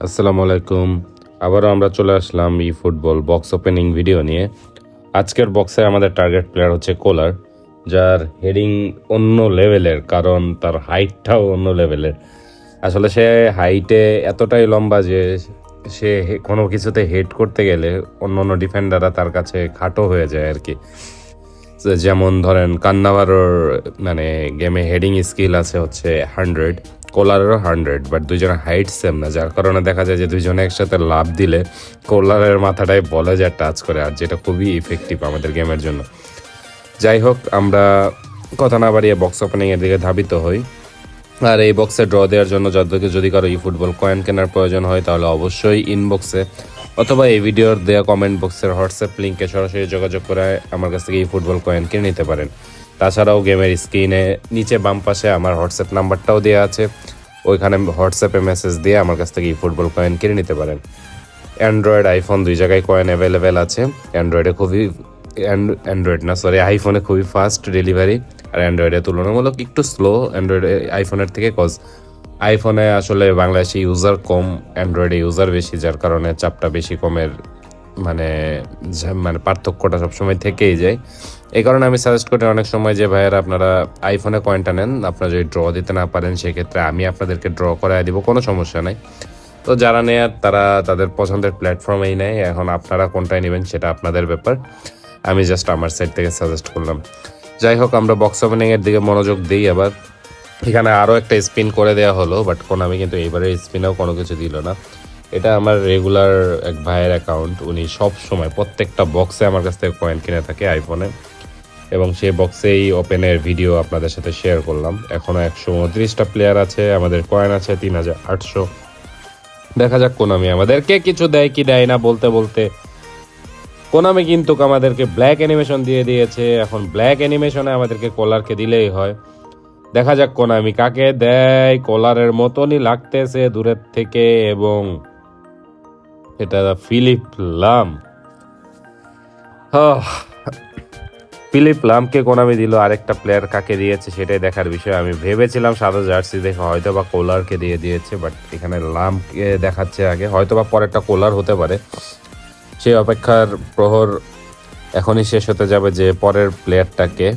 আসসালামু আলাইকুম। আবারও আমরা চলে আসলাম ই ফুটবল বক্স ওপেনিং ভিডিও নিয়ে। আজকের বক্সে আমাদের টার্গেট প্লেয়ার হচ্ছে কোলার, যার হেডিং অন্য লেভেলের কারণ তার হাইটটাও অন্য লেভেলের আসলে সে হাইটে এতটাই লম্বা যে সে কোনো কিছুতে হেড করতে গেলে অন্য অন্য ডিফেন্ডাররা তার কাছে খাটো হয়ে যায় আর কি। যেমন ধরেন কান্নাভারোর মানে গেমে হেডিং স্কিল আছে হচ্ছে হান্ড্রেড কোলারেরও হান্ড্রেড বাট দুজনের হাইট সেম না, যার কারণে দেখা যায় যে দুজনে একসাথে লাভ দিলে কোলারের মাথাটাই বলে যায় টাচ করে, আর যেটা খুবই ইফেক্টিভ আমাদের গেমের জন্য। যাই হোক, আমরা কথা না বাড়িয়ে বক্স ওপেনিংয়ের দিকে ধাবিত হই। আর এই বক্সে ড্র দেওয়ার জন্য যাদেরকে যদি কারও ই ফুটবল কয়েন কেনার প্রয়োজন হয়, তাহলে অবশ্যই ইনবক্সে অথবা এই ভিডিওর দেওয়া কমেন্ট বক্সের হোয়াটসঅ্যাপ লিঙ্কে সরাসরি যোগাযোগ করে আমার কাছ থেকে এই ফুটবল কয়েন কিনে নিতে পারেন। তাছাড়াও গেমের স্ক্রিনে নিচে বাম পাশে আমার হোয়াটসঅ্যাপ নাম্বারটাও দেওয়া আছে। ওইখানে হোয়াটসঅ্যাপে মেসেজ দিয়ে আমার কাছ থেকে এই ফুটবল কয়েন কিনে নিতে পারেন। অ্যান্ড্রয়েড আইফোন দুই জায়গায় কয়েন অ্যাভেলেবেল আছে। অ্যান্ড্রয়েডে খুবই অ্যান্ড্রয়েড না সরি আইফোনে খুবই ফাস্ট ডেলিভারি আর অ্যান্ড্রয়েডে তুলনামূলক একটু স্লো অ্যান্ড্রয়েড আইফোনের থেকে কজ আইফোনে আসলে বাংলাদেশে ইউজার কম অ্যান্ড্রয়েডে ইউজার বেশি, যার কারণে চাপটা বেশি কমের মানে মানে পার্থক্যটা সবসময় থেকেই যায়। এই কারণে আমি সাজেস্ট করি অনেক সময় যে, ভাইয়েরা, আপনারা আইফোনে কয়েনটা নেন, আপনারা যদি ড্র দিতে না পারেন, সেক্ষেত্রে আমি আপনাদেরকে ড্র করায় দিব, কোনো সমস্যা নাই। তো যারা নেয়ার তারা তাদের পছন্দের প্ল্যাটফর্মেই নেয়, এখন আপনারা কোনটায় নেবেন সেটা আপনাদের ব্যাপার। আমি জাস্ট আমার সাইড থেকে সাজেস্ট করলাম। যাই হোক, আমরা বক্স ওপেনিং এর দিকে মনোযোগ দিই আবার। এখানে আরও একটা স্পিন করে দেওয়া হলো বাট কোন আমি কিন্তু এবারে স্পিনেও কোনো কিছু দিল না। এটা আমার রেগুলার এক ভাইয়ের অ্যাকাউন্ট উনি সব সময় প্রত্যেকটা বক্সে আমার কাছ থেকে কয়েন কিনে থাকে আইফোনে এবং সেই বক্সেই ওপেনের ভিডিও আপনাদের সাথে শেয়ার করলাম। এখনও একশো উনত্রিশটা প্লেয়ার আছে, আমাদের কয়েন আছে তিন হাজার আটশো। দেখা যাক কোনামি আমাদেরকে কিছু দেয় কি দেয় না বলতে বলতে। কোনামি কিন্তু আমাদেরকে ব্ল্যাক অ্যানিমেশন দিয়ে দিয়েছে। এখন ব্ল্যাক অ্যানিমেশনে আমাদেরকে কলারকে দিলেই হয়। দেখা যাক কোনামি কাকে দেয়। কলারের মতনই লাগতেছে দূরের থেকে এবং এটা ফিলিপ লাম। ফিলিপ লামকে কোনামি দিল, আরেকটা প্লেয়ার কাকে দিয়েছে সেটাই দেখার বিষয়। আমি ভেবেছিলাম সাদা জার্সি দেখে হয়তো বা কোলারকে দিয়ে দিয়েছে বাট এখানে লামকে দেখাচ্ছে আগে। হয়তো বা পরেরটা কোলার হতে পারে। সেই অপেক্ষার প্রহর এখনই শেষ হতে যাবে যে পরের প্লেয়ারটাকে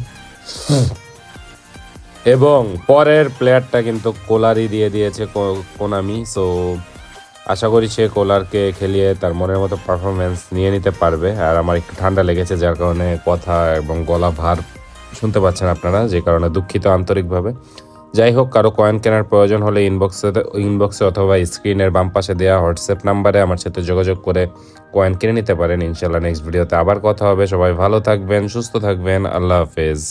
এবং পরের প্লেয়ারটা কিন্তু কোলারই দিয়ে দিয়েছে কোনামি সো আশা করি সে কোলারকে খেলিয়ে তার মনের মতো পারফরমেন্স নিয়ে নিতে পারবে। আর আমার একটু ঠান্ডা লেগেছে, যার কারণে কথা এবং গলা ভার শুনতে পাচ্ছেন আপনারা, যে কারণে দুঃখিত আন্তরিকভাবে। যাই হোক, কারও কয়েন কেনার প্রয়োজন হলে ইনবক্সে ইনবক্সে অথবা স্ক্রিনের বাম পাশে দেওয়া হোয়াটসঅ্যাপ নাম্বারে আমার সাথে যোগাযোগ করে কয়েন কিনে নিতে পারেন। ইনশাল্লাহ নেক্সট ভিডিওতে আবার কথা হবে। সবাই ভালো থাকবেন, সুস্থ থাকবেন। আল্লাহ হাফেজ।